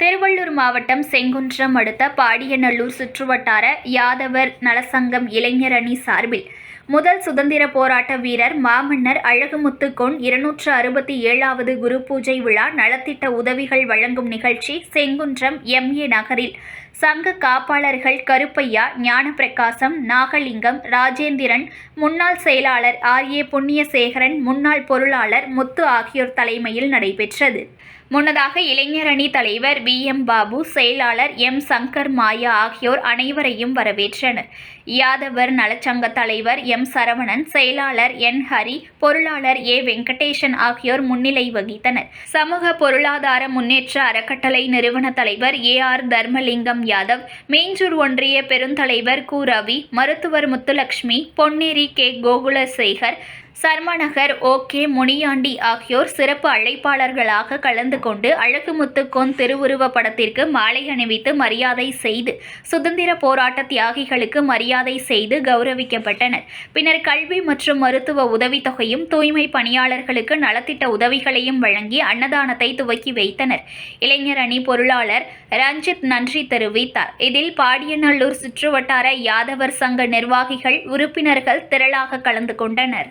திருவள்ளூர் மாவட்டம் செங்குன்றம் அடுத்த பாடியநல்லூர் சுற்றுவட்டார யாதவர் நலசங்கம் இளைஞர் அணி சார்பில் முதல் சுதந்திர போராட்ட வீரர் மாமன்னர் அழகுமுத்து கொண் இருநூற்று அறுபத்தி ஏழாவது குரு பூஜை விழா நலத்திட்ட உதவிகள் வழங்கும் நிகழ்ச்சி செங்குன்றம் எம்ஏ நகரில். சங்க காப்பாளர்கள் கருப்பையா ஞானப்பிரகாசம் நாகலிங்கம் ராஜேந்திரன் முன்னாள் செயலாளர் ஆர் ஏ புண்ணியசேகரன் முன்னாள் பொருளாளர் முத்து ஆகியோர் தலைமையில் நடைபெற்றது. முன்னதாக இளைஞர் அணி தலைவர் வி எம் பாபு செயலாளர் எம் சங்கர் மாயா ஆகியோர் அனைவரையும் வரவேற்றனர். யாதவர் நலச்சங்க தலைவர் எம் சரவணன் செயலாளர் என். ஹரி பொருளாளர் ஏ. வெங்கடேசன் ஆகியோர் முன்னிலை வகித்தனர். சமூக பொருளாதார முன்னேற்ற அறக்கட்டளை நிறுவன தலைவர் ஏ. ஆர். தர்மலிங்கம் யாதவ் மேஞ்சூர் ஒன்றிய பெருந்தலைவர் கு. ரவி மருத்துவர் Muthulakshmi Ponneri K. Gokulasekar Sharmanagar O K Muniyandi ஆகியோர் சிறப்பு அழைப்பாளர்களாக கலந்து கொண்டு அழகுமுத்து கொன் திருவுருவ படத்திற்கு மாலை அணிவித்து மரியாதை செய்து சுதந்திர போராட்ட தியாகிகளுக்கு மரியாதை செய்து கௌரவிக்கப்பட்டனர். பின்னர் கல்வி மற்றும் மருத்துவ உதவித்தொகையும் தூய்மை பணியாளர்களுக்கு நலத்திட்ட உதவிகளையும் வழங்கி அன்னதானத்தை துவக்கி வைத்தனர். இளைஞர் அணி பொருளாளர் ரஞ்சித் நன்றி தெரிவித்தார். இதில் பாடியநல்லூர் சுற்றுவட்டார யாதவர் சங்க நிர்வாகிகள் உறுப்பினர்கள் திரளாக கலந்து கொண்டனர்.